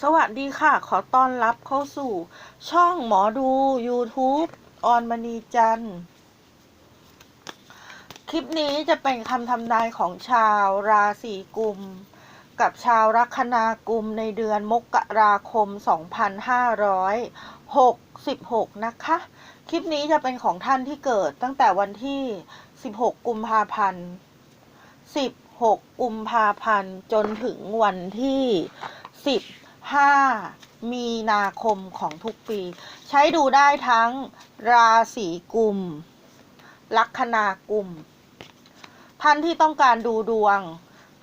สวัสดีค่ะ ขอต้อนรับเข้าสู่ช่องหมอดู YouTube ออนมณีจันทร์ คลิปนี้จะเป็นคำทำนายของชาวราศีกุม กับชาวลัคนากุมในเดือนมกราคม 2566 นะคะ คลิปนี้จะเป็นของท่านที่เกิดตั้งแต่วันที่ 16 กุมภาพันธ์ 16 กุมภาพันธ์ จนถึงวันที่ 15 มีนาคมของทุกปี ใช้ดูได้ทั้งราศีกุม ลัคนากุม ท่านที่ต้องการดูดวง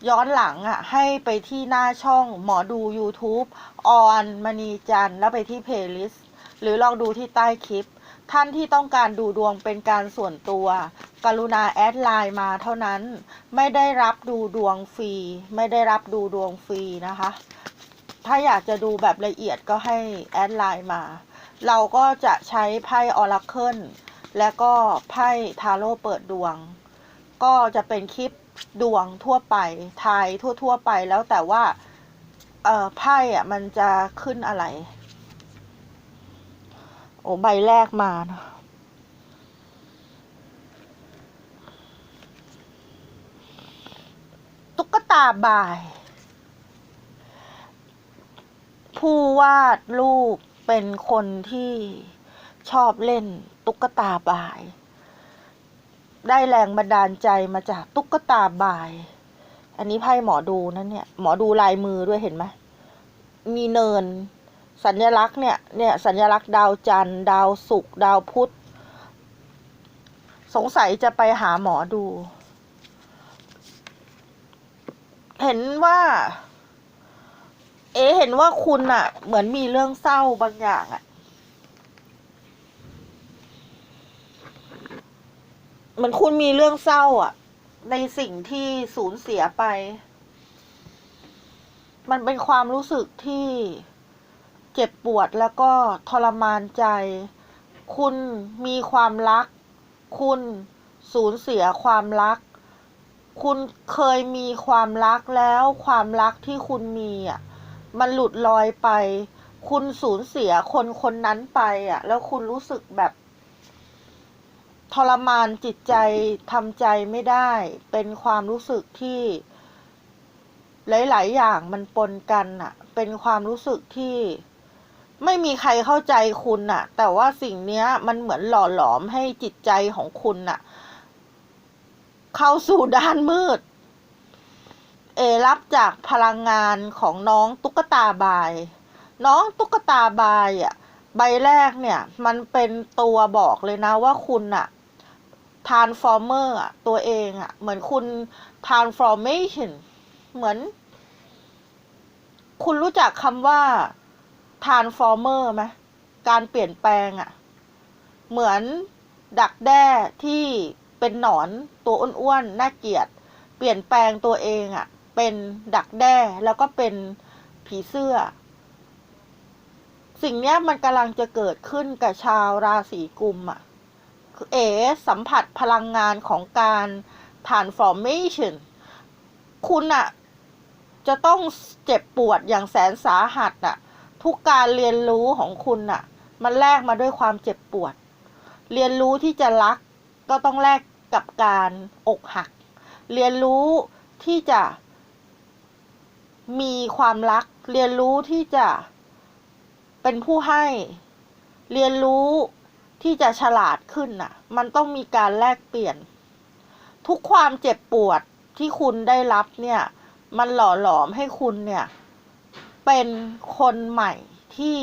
ย้อนหลังอะ ให้ไปที่หน้าช่องหมอดู YouTube ออนมณีจันแล้วไปที่เพลย์ลิสต์หรือลองดูที่ใต้คลิป ท่านที่ต้องการดูดวงเป็นการส่วนตัว กรุณาแอดไลน์มาเท่านั้น ไม่ได้รับดูดวงฟรี ไม่ได้รับดูดวงฟรีนะคะ ถ้าอยากจะดูแบบละเอียดก็ให้แอดไลน์มา เราก็จะใช้ไพ่ออราเคิลและก็ไพ่ทาโร่เปิดดวง ก็จะเป็นคลิปดวงทั่วไปทายทั่ว ๆ ไปแล้วแต่ว่าเอ่อไพ่อะมันจะขึ้นอะไร อ้ใบแรกมานะตุ๊กตาบาย ผู้วาดรูปเป็นคนที่ชอบเล่นตุ๊กตาบาย ได้แรงบันดาลใจมาจากตุ๊กตาบาย อันนี้ไพ่หมอดูนั่นเนี่ย หมอดูลายมือด้วยเห็นไหมมีเนิน สัญลักษณ์เนี่ยเนี่ยสัญลักษณ์ดาวจันทร์ดาวศุกร์ดาวพุธสงสัยจะไปหาหมอดู เห็นว่า เอ๋เห็นว่าคุณอะเหมือนมีเรื่องเศร้าบางอย่างอะเหมือนคุณมีเรื่องเศร้าอะในสิ่งที่สูญเสียไป มันเป็นความรู้สึกที่ เจ็บปวดแล้วก็ทรมานใจ คุณมีความรัก คุณสูญเสียความรัก คุณเคยมีความรักแล้วความรักที่คุณมีอะมันหลุดลอยไป คุณสูญเสียคนคนนั้นไปอะ แล้วคุณรู้สึกแบบทรมานจิตใจทำใจไม่ได้ เป็นความรู้สึกที่ หลาย ๆ อย่างมันปนกันอะเป็นความรู้สึกที่ ไม่มีใครเข้าใจคุณน่ะ แต่ว่าสิ่งเนี้ย มันเหมือนหล่อหลอมให้จิตใจของคุณน่ะ เข้าสู่ด้านมืด เอรับจากพลังงานของน้องตุ๊กตาบาย น้องตุ๊กตาบายอะ ใบแรกเนี่ย มันเป็นตัวบอกเลยนะว่าคุณอะ transformer อะ ตัวเองอะ เหมือนคุณ transformation เหมือน คุณรู้จักคำว่า transformer ไหมการเปลี่ยนแปลงอะ เหมือนดักแด้ที่เป็นหนอนตัวอ้วนๆน่าเกลียด เปลี่ยนแปลงตัวเองอะ่ะ เป็นดักแด้แล้วก็เป็นผีเสื้อ สิ่งนี้มันกำลังจะเกิดขึ้นกับชาวราศีกุมอะ่ะคือเอสัมผัสพลังงานของการ transformation คุณอะ่ะจะต้องเจ็บปวดอย่างแสนสาหัสอะ่ะ ทุกการเรียนรู้ของคุณอะ่ะ มันแลกมาด้วยความเจ็บปวด เรียนรู้ที่จะรักก็ต้องแลกกับการอกหัก เรียนรู้ที่จะ มีความรัก เรียนรู้ที่จะเป็นผู้ให้ เรียนรู้ที่จะฉลาดขึ้นน่ะ มันต้องมีการแลกเปลี่ยน ทุกความเจ็บปวดที่คุณได้รับเนี่ย มันหล่อหลอมให้คุณเนี่ย เป็นคนใหม่ที่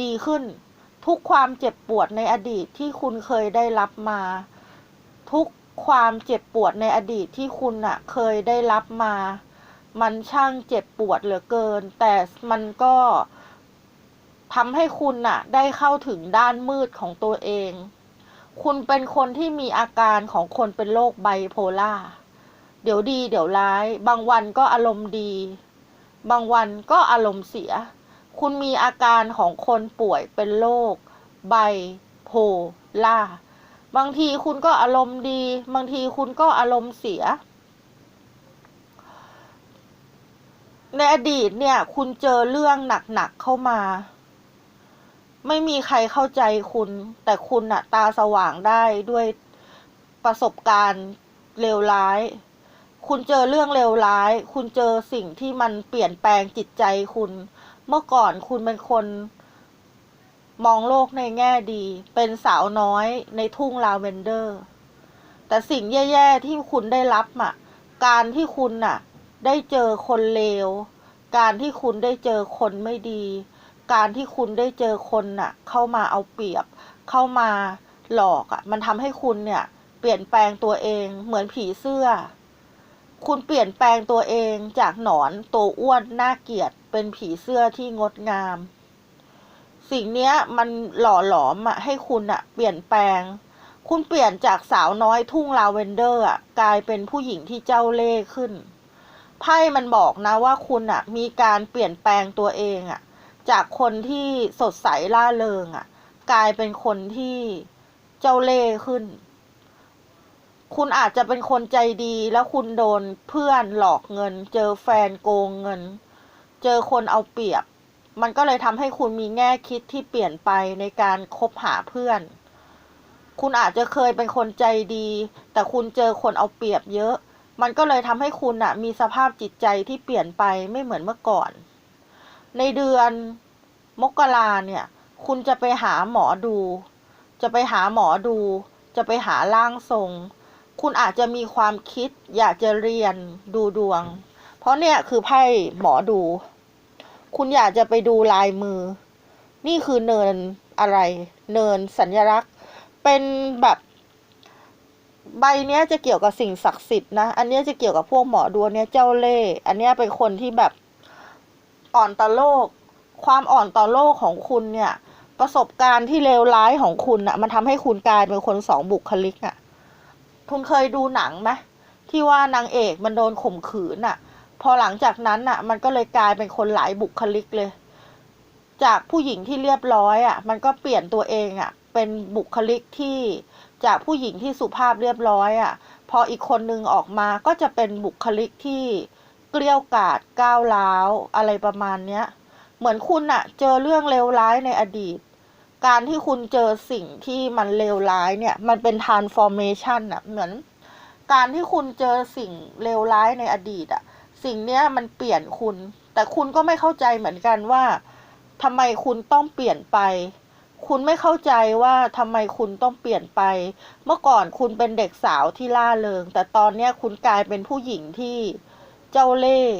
ดีขึ้น ทุกความเจ็บปวดในอดีตที่คุณเคยได้รับมา ทุกความเจ็บปวดในอดีตที่คุณอะเคยได้รับมา มันช่างเจ็บปวดเหลือเกิน แต่มันก็ทำให้คุณอะได้เข้าถึงด้านมืดของตัวเอง คุณเป็นคนที่มีอาการของคนเป็นโรคไบโพล่า เดี๋ยวดีเดี๋ยวร้าย บางวันก็อารมณ์ดี บางวันก็อารมณ์เสีย คุณมีอาการของคนป่วยเป็นโรคไบโพล่า บางทีคุณก็อารมณ์ดี บางทีคุณก็อารมณ์เสีย ในอดีตเนี่ย คุณเจอเรื่องหนักๆเข้ามา ไม่มีใครเข้าใจคุณ แต่คุณอะตาสว่างได้ด้วยประสบการณ์เลวร้าย คุณเจอเรื่องเลวร้าย คุณเจอสิ่งที่มันเปลี่ยนแปลงจิตใจคุณ เมื่อก่อนคุณเป็นคน มองโลกในแง่ดี เป็นสาวน้อยในทุ่งลาเวนเดอร์ แต่สิ่งแย่ๆที่คุณได้รับอะ การที่คุณน่ะ ได้เจอคนเลว การที่คุณได้เจอคนไม่ดี การที่คุณได้เจอคนน่ะ เข้ามาเอาเปรียบ เข้ามาหลอกอะ มันทำให้คุณเนี่ย เปลี่ยนแปลงตัวเอง เหมือนผีเสื้อ คุณเปลี่ยนแปลงตัวเองจากหนอนตัวอ้วนน่าเกลียดเป็นผีเสื้อที่งดงาม สิ่งเนี้ยมันหล่อหลอมอะให้คุณอะเปลี่ยนแปลง คุณเปลี่ยนจากสาวน้อยทุ่งลาเวนเดอร์อะกลายเป็นผู้หญิงที่เจ้าเล่ห์ขึ้น ไพ่มันบอกนะว่าคุณอะมีการเปลี่ยนแปลงตัวเองอะจากคนที่สดใสล่าเริงอะกลายเป็นคนที่เจ้าเล่ห์ขึ้น คุณอาจจะเป็นคนใจดี แล้วคุณโดนเพื่อนหลอกเงิน เจอแฟนโกงเงิน เจอคนเอาเปรียบ มันก็เลยทำให้คุณมีแง่คิดที่เปลี่ยนไปในการคบหาเพื่อน คุณอาจจะเคยเป็นคนใจดี แต่คุณเจอคนเอาเปรียบเยอะ มันก็เลยทำให้คุณอะมีสภาพจิตใจที่เปลี่ยนไปไม่เหมือนเมื่อก่อน ในเดือนมกราเนี่ย คุณจะไปหาหมอดู จะไปหาหมอดู จะไปหาร่างทรง คุณอาจจะมีความคิด อยากจะเรียนดูดวง เพราะเนี่ยคือไพ่หมอดู คุณอยากจะไปดูลายมือ นี่คือเนินอะไร เนินสัญลักษณ์ เป็นแบบใบเนี้ยจะเกี่ยวกับสิ่งศักดิ์สิทธิ์นะ อันเนี้ยจะเกี่ยวกับพวกหมอดูเนี้ยเจ้าเล่ห์ อันเนี้ยเป็นคนที่แบบอ่อนต่อโลก ความอ่อนต่อโลกของคุณเนี่ย ประสบการณ์ที่เลวร้ายของคุณอะมันทำให้คุณกลายเป็นคนสองบุคลิกอะ คุณเคยดูหนังไหมที่ว่านางเอกมันโดนข่มขืนอะพอหลังจากนั้นอะมันก็เลยกลายเป็นคนหลายบุคลิกเลย จากผู้หญิงที่เรียบร้อยอะมันก็เปลี่ยนตัวเองอะเป็นบุคลิกที่จากผู้หญิงที่สุภาพเรียบร้อยอะพออีกคนนึงออกมาก็จะเป็นบุคลิกที่เกลี้ยวกล่อดก้าวร้าวอะไรประมาณเนี้ย เหมือนคุณอะเจอเรื่องเลวร้ายในอดีต การที่คุณเจอสิ่งที่มันเลวร้ายเนี่ย มันเป็น transformation อะเหมือน การที่คุณเจอสิ่งเลวร้ายในอดีตอะสิ่งเนี้ยมันเปลี่ยนคุณ แต่คุณก็ไม่เข้าใจเหมือนกันว่าทำไมคุณต้องเปลี่ยนไป คุณไม่เข้าใจว่าทำไมคุณต้องเปลี่ยนไป เมื่อก่อนคุณเป็นเด็กสาวที่ล่าเริง แต่ตอนเนี้ยคุณกลายเป็นผู้หญิงที่เจ้าเล่ห์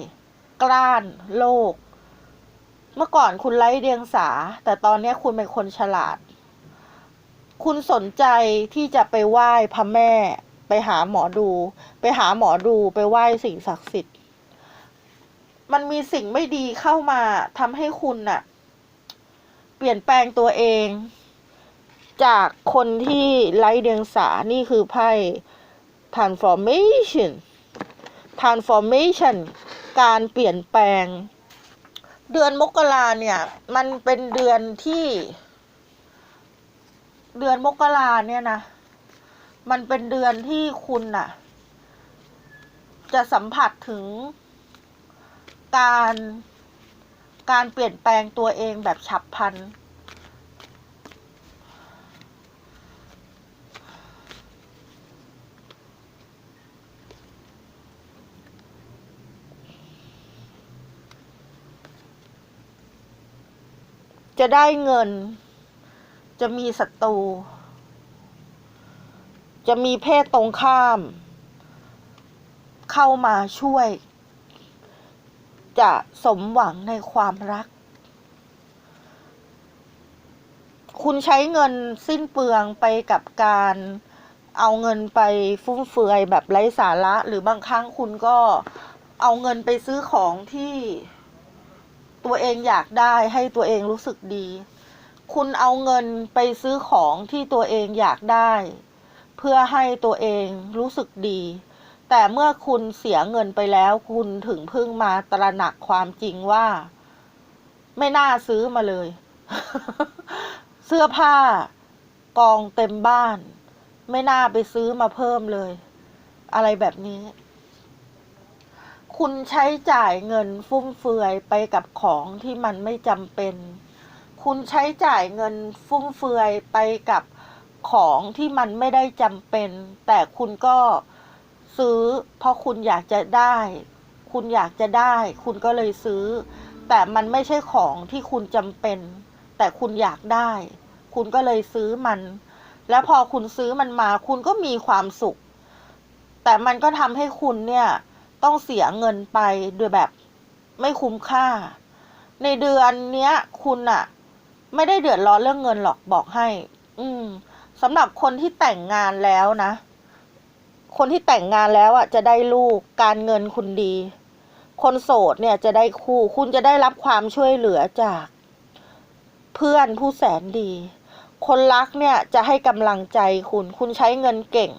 กล้านโลก เมื่อก่อนคุณไร้เดียงสา แต่ตอนนี้คุณเป็นคนฉลาด คุณสนใจที่จะไปไหว้พระแม่ ไปหาหมอดู ไปหาหมอดูไปไหว้สิ่งศักดิ์สิทธิ์ มันมีสิ่งไม่ดีเข้ามาทำให้คุณน่ะ เปลี่ยนแปลงตัวเอง จากคนที่ไร้เดียงสา นี่คือไพ่ transformation transformation การเปลี่ยนแปลง เดือนมกราเนี่ย มันเป็นเดือนที่ เดือนมกราเนี่ยนะ มันเป็นเดือนที่คุณน่ะ จะสัมผัสถึงการการเปลี่ยนแปลงตัวเองแบบฉับพลัน จะได้เงิน จะมีศัตรู จะมีเพศตรงข้าม เข้ามาช่วย จะสมหวังในความรัก คุณใช้เงินสิ้นเปลืองไปกับการเอาเงินไปฟุ่มเฟือยแบบไร้สาระ หรือบางครั้งคุณก็เอาเงินไปซื้อของที่ ตัวเองอยากได้ให้ตัวเองรู้สึกดี คุณเอาเงินไปซื้อของที่ตัวเองอยากได้ เพื่อให้ตัวเองรู้สึกดี แต่เมื่อคุณเสียเงินไปแล้วคุณถึงเพิ่งมาตระหนักความจริงว่า ไม่น่าซื้อมาเลย เสื้อผ้ากองเต็มบ้าน ไม่น่าไปซื้อมาเพิ่มเลย อะไรแบบนี้ คุณใช้จ่ายเงินฟุ่มเฟือยไปกับของที่มันไม่จำเป็น คุณใช้จ่ายเงินฟุ่มเฟือยไปกับของที่มันไม่ได้จำเป็น แต่คุณก็ซื้อ เพราะคุณอยากจะได้ คุณอยากจะได้ คุณก็เลยซื้อ แต่มันไม่ใช่ของที่คุณจำเป็น แต่คุณอยากได้ คุณก็เลยซื้อมัน แล้วพอคุณซื้อมันมา คุณก็มีความสุข แต่มันก็ทำให้คุณเนี่ย ต้องเสียเงินไปโดยแบบไม่คุ้มค่า ในเดือนเนี้ย คุณอะไม่ได้เดือดร้อนเรื่องเงินหรอกบอกให้ อืมสำหรับคนที่แต่งงานแล้วนะ คนที่แต่งงานแล้วอะจะได้ลูกการเงินคุณดี คนโสดเนี่ยจะได้คู่ คุณจะได้รับความช่วยเหลือจาก เพื่อนผู้แสนดี คนรักเนี่ยจะให้กำลังใจคุณ คุณใช้เงินเก่ง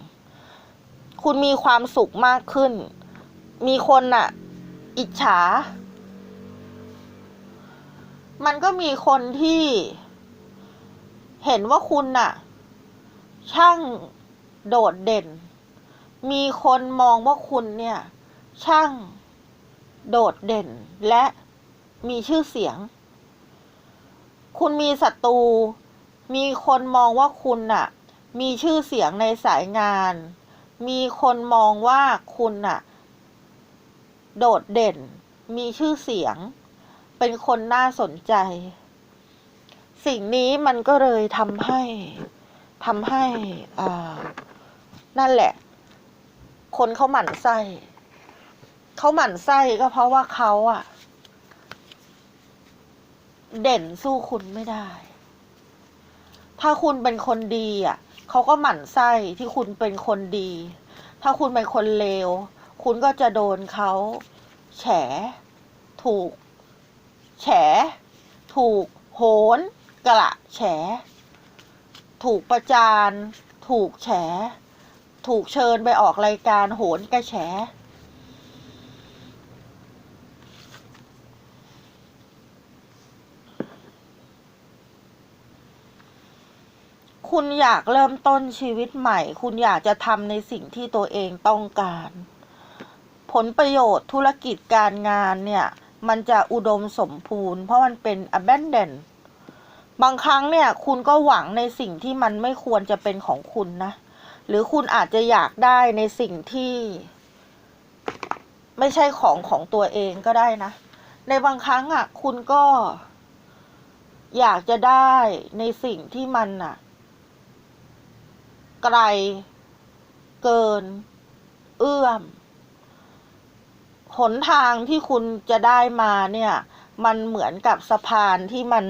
คุณมีความสุขมากขึ้น มีคนน่ะอิจฉา มันก็มีคนที่ เห็นว่าคุณน่ะ ช่างโดดเด่น มีคนมองว่าคุณเนี่ย ช่างโดดเด่นและมีชื่อเสียง คุณมีศัตรู มีคนมองว่าคุณน่ะ มีชื่อเสียงในสายงาน มีคนมองว่าคุณน่ะ โดดเด่น มีชื่อเสียง เป็นคนน่าสนใจ สิ่งนี้มันก็เลยทำให้ทำให้อ่านั่นแหละ คนเขาหมั่นไส้เขาหมั่นไส้ก็เพราะว่าเขาอะเด่นสู้คุณไม่ได้ ถ้าคุณเป็นคนดีอะเขาก็หมั่นไส้ที่คุณเป็นคนดี ถ้าคุณเป็นคนเลว คุณก็จะโดนเขาแฉ ถูก แฉ ถูกโหนกระแฉ ถูกประจาน ถูกแฉ ถูกเชิญไปออกรายการโหนกระแฉคุณอยากเริ่มต้นชีวิตใหม่ คุณอยากจะทำในสิ่งที่ตัวเองต้องการ ผลประโยชน์ธุรกิจการงานเนี่ย มันจะอุดมสมบูรณ์เพราะมันเป็น abundant บางครั้งเนี่ย คุณก็หวังในสิ่งที่มันไม่ควรจะเป็นของคุณนะ หรือคุณอาจจะอยากได้ในสิ่งที่ ไม่ใช่ของของตัวเองก็ได้นะ ในบางครั้งอะ คุณก็ อยากจะได้ในสิ่งที่มันอะ ไกล เกิน เอื้อม หนทางที่คุณจะได้มาเนี่ย มันเหมือนกับสะพานที่มัน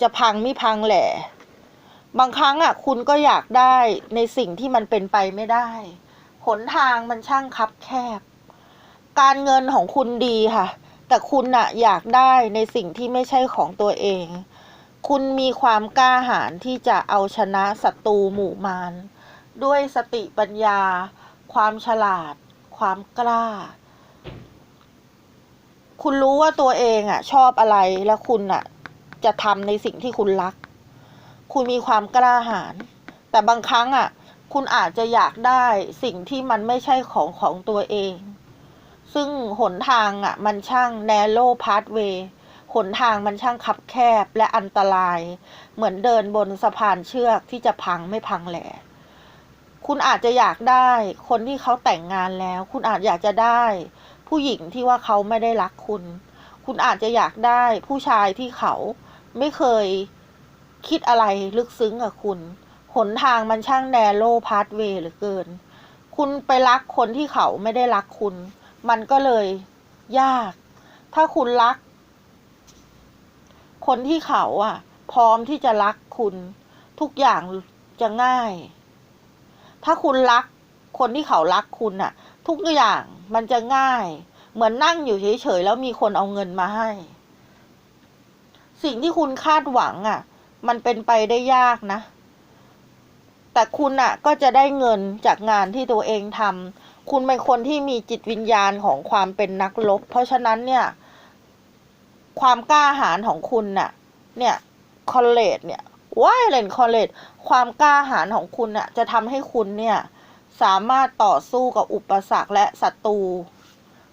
จะพังไม่พังแหละ บางครั้งอะ คุณก็อยากได้ในสิ่งที่มันเป็นไปไม่ได้ หนทางมันช่างคับแคบ การเงินของคุณดีค่ะ แต่คุณน่ะ อยากได้ในสิ่งที่ไม่ใช่ของตัวเอง คุณมีความกล้าหาญที่จะเอาชนะศัตรูหมู่มารด้วยสติปัญญา ความฉลาด ความกล้า คุณรู้ว่าตัวเองอะ ชอบอะไรแล้วคุณอะ จะทำในสิ่งที่คุณรัก คุณมีความกล้าหาญแต่บางครั้งอะ คุณอาจจะอยากได้สิ่งที่มันไม่ใช่ของของตัวเอง ซึ่งหนทางอะ มันช่าง narrow pathway หนทางมันช่างคับแคบและอันตราย เหมือนเดินบนสะพานเชือกที่จะพังไม่พังแหละ คุณอาจจะอยากได้คนที่เขาแต่งงานแล้ว คุณอาจอยากจะได้ ผู้หญิงที่ว่าเขาไม่ได้รักคุณ คุณอาจจะอยากได้ผู้ชายที่เขาไม่เคยคิดอะไรลึกซึ้งกับคุณ หนทางมันช่างแนโรพาสเวย์เหลือเกิน คุณไปรักคนที่เขาไม่ได้รักคุณ มันก็เลยยาก ถ้าคุณรัก คนที่เขาอะ พร้อมที่จะรักคุณ ทุกอย่างจะง่าย ถ้าคุณรักคนที่เขารักคุณอะทุกอย่างมันจะง่าย เหมือนนั่งอยู่เฉยๆแล้วมีคนเอาเงินมาให้ สิ่งที่คุณคาดหวังอะมันเป็นไปได้ยากนะ แต่คุณอะก็จะได้เงินจากงานที่ตัวเองทำคุณเป็นคนที่มีจิตวิญญาณของความเป็นนักรบเพราะฉะนั้นเนี่ย ความกล้าหาญของคุณน่ะ เนี่ยคอลเลจเนี่ย ว่าเลนคอเลตความกล้าหาญของคุณน่ะจะทำให้คุณเนี่ยสามารถต่อสู้กับอุปสรรคและศัตรู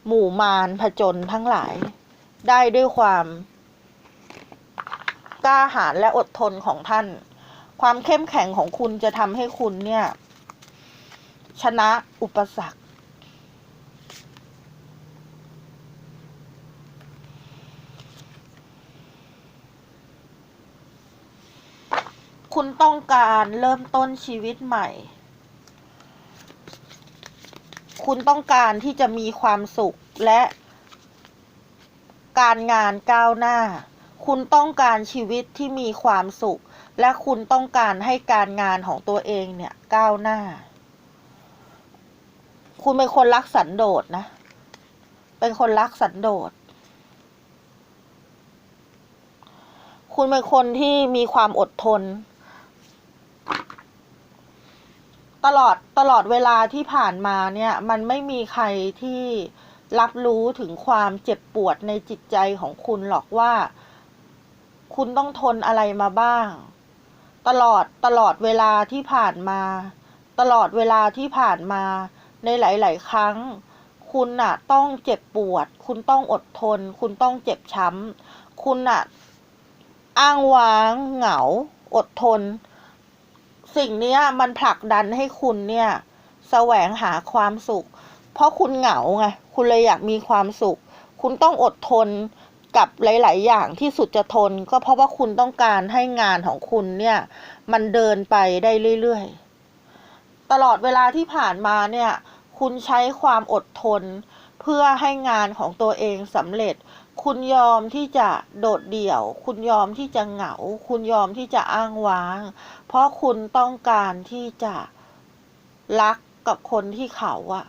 หมู่มารผจญทั้งหลาย ได้ด้วยความกล้าหาญและอดทนของท่าน ความเข้มแข็งของคุณจะทำให้คุณเนี่ย ชนะอุปสรรค คุณต้องการเริ่มต้นชีวิตใหม่ คุณต้องการที่จะมีความสุขและ การงานก้าวหน้า คุณต้องการชีวิตที่มีความสุข และคุณต้องการให้การงานของตัวเองเนี่ยก้าวหน้า คุณเป็นคนรักสันโดษนะ เป็นคนรักสันโดษคุณเป็นคนที่มีความอดทน ตลอดตลอดเวลาที่ผ่านมาเนี่ยมันไม่มีใครที่รับรู้ถึงความเจ็บปวดในจิตใจของคุณหรอกว่า คุณต้องทนอะไรมาบ้าง ตลอดตลอดเวลาที่ผ่านมา ตลอดเวลาที่ผ่านมา ในหลาย ๆ ครั้ง คุณน่ะ ต้องเจ็บปวด คุณต้องอดทน คุณต้องเจ็บช้ำคุณน่ะ อ้างว้างเหงา อดทน สิ่งนี้มันผลักดันให้คุณเนี่ยแสวงหาความสุข เพราะคุณเหงาไงคุณเลยอยากมีความสุข คุณต้องอดทนกับหลาย ๆ อย่างที่สุดจะทน ก็เพราะว่าคุณต้องการให้งานของคุณเนี่ย มันเดินไปได้เรื่อย ๆ ตลอดเวลาที่ผ่านมาเนี่ย คุณใช้ความอดทน เพื่อให้งานของตัวเองสำเร็จ คุณยอมที่จะโดดเดี่ยว คุณยอมที่จะเหงา คุณยอมที่จะอ้างว้าง เพราะคุณต้องการที่จะรักกับคนที่เขาอะ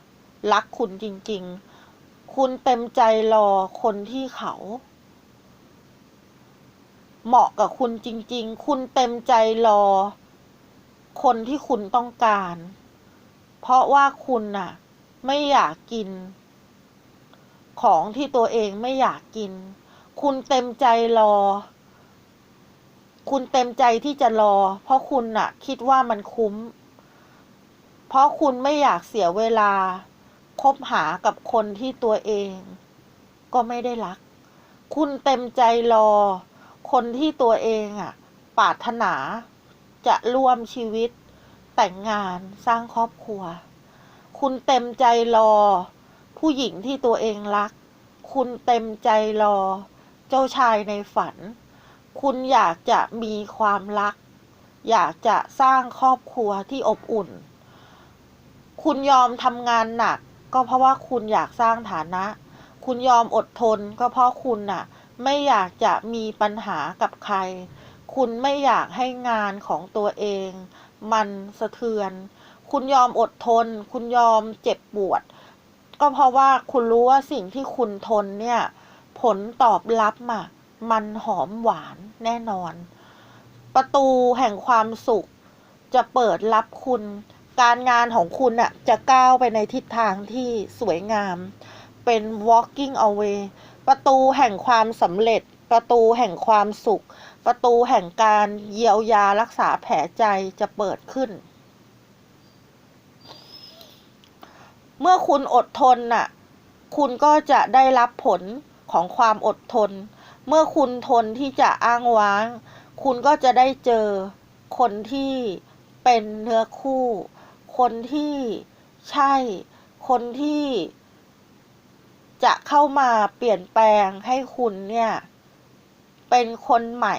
รักคุณจริง ๆ คุณเต็มใจรอคนที่เขา เหมาะกับคุณจริง ๆ คุณเต็มใจรอ คนที่คุณต้องการ เพราะว่าคุณน่ะ ไม่อยากกิน ของที่ตัวเองไม่อยากกิน คุณเต็มใจรอ คุณเต็มใจที่จะรอ เพราะคุณน่ะ คิดว่ามันคุ้ม เพราะคุณไม่อยากเสียเวลา คบหากับคนที่ตัวเอง ก็ไม่ได้รัก คุณเต็มใจรอ คนที่ตัวเองอะ ปรารถนา จะร่วมชีวิต แต่งงานสร้างครอบครัว คุณเต็มใจรอ ผู้หญิงที่ตัวเองรัก คุณเต็มใจรอ เจ้าชายในฝัน คุณอยากจะมีความรัก อยากจะสร้างครอบครัวที่อบอุ่น คุณยอมทำงานหนัก ก็เพราะว่าคุณอยากสร้างฐานะ คุณยอมอดทนก็เพราะคุณน่ะ ไม่อยากจะมีปัญหากับใคร คุณไม่อยากให้งานของตัวเอง มันสะเทือน คุณยอมอดทน คุณยอมเจ็บปวด ก็เพราะว่าคุณรู้ว่าสิ่งที่คุณทนเนี่ย ผลตอบรับอะมันหอมหวานแน่นอน ประตูแห่งความสุข จะเปิดรับคุณ การงานของคุณน่ะจะก้าวไปในทิศทางที่สวยงาม เป็น walking away ประตูแห่งความสำเร็จ ประตูแห่งความสุข ประตูแห่งการเยียวยารักษาแผลใจจะเปิดขึ้น เมื่อคุณอดทนน่ะ คุณก็จะได้รับผลของความอดทน เมื่อคุณทนที่จะอ้างว้าง คุณก็จะได้เจอคนที่เป็นเนื้อคู่ คนที่ใช่ คนที่จะเข้ามาเปลี่ยนแปลงให้คุณเนี่ย เป็นคนใหม่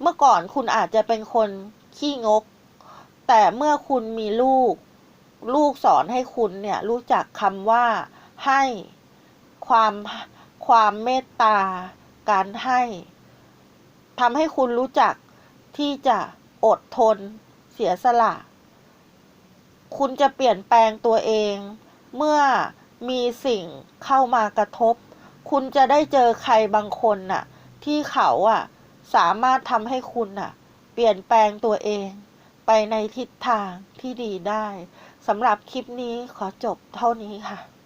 เมื่อก่อนคุณอาจจะเป็นคนขี้งก แต่เมื่อคุณมีลูก ลูกสอนให้คุณเนี่ยรู้จักคำว่าให้ความความเมตตา การให้ทำให้คุณรู้จักที่จะอดทน เสียสละ คุณจะเปลี่ยนแปลงตัวเอง เมื่อมีสิ่งเข้ามากระทบ คุณจะได้เจอใครบางคนน่ะ ที่เขาอะ สามารถทำให้คุณน่ะ เปลี่ยนแปลงตัวเอง ไปในทิศทางที่ดีได้ สำหรับคลิปนี้ขอจบเท่านี้ค่ะ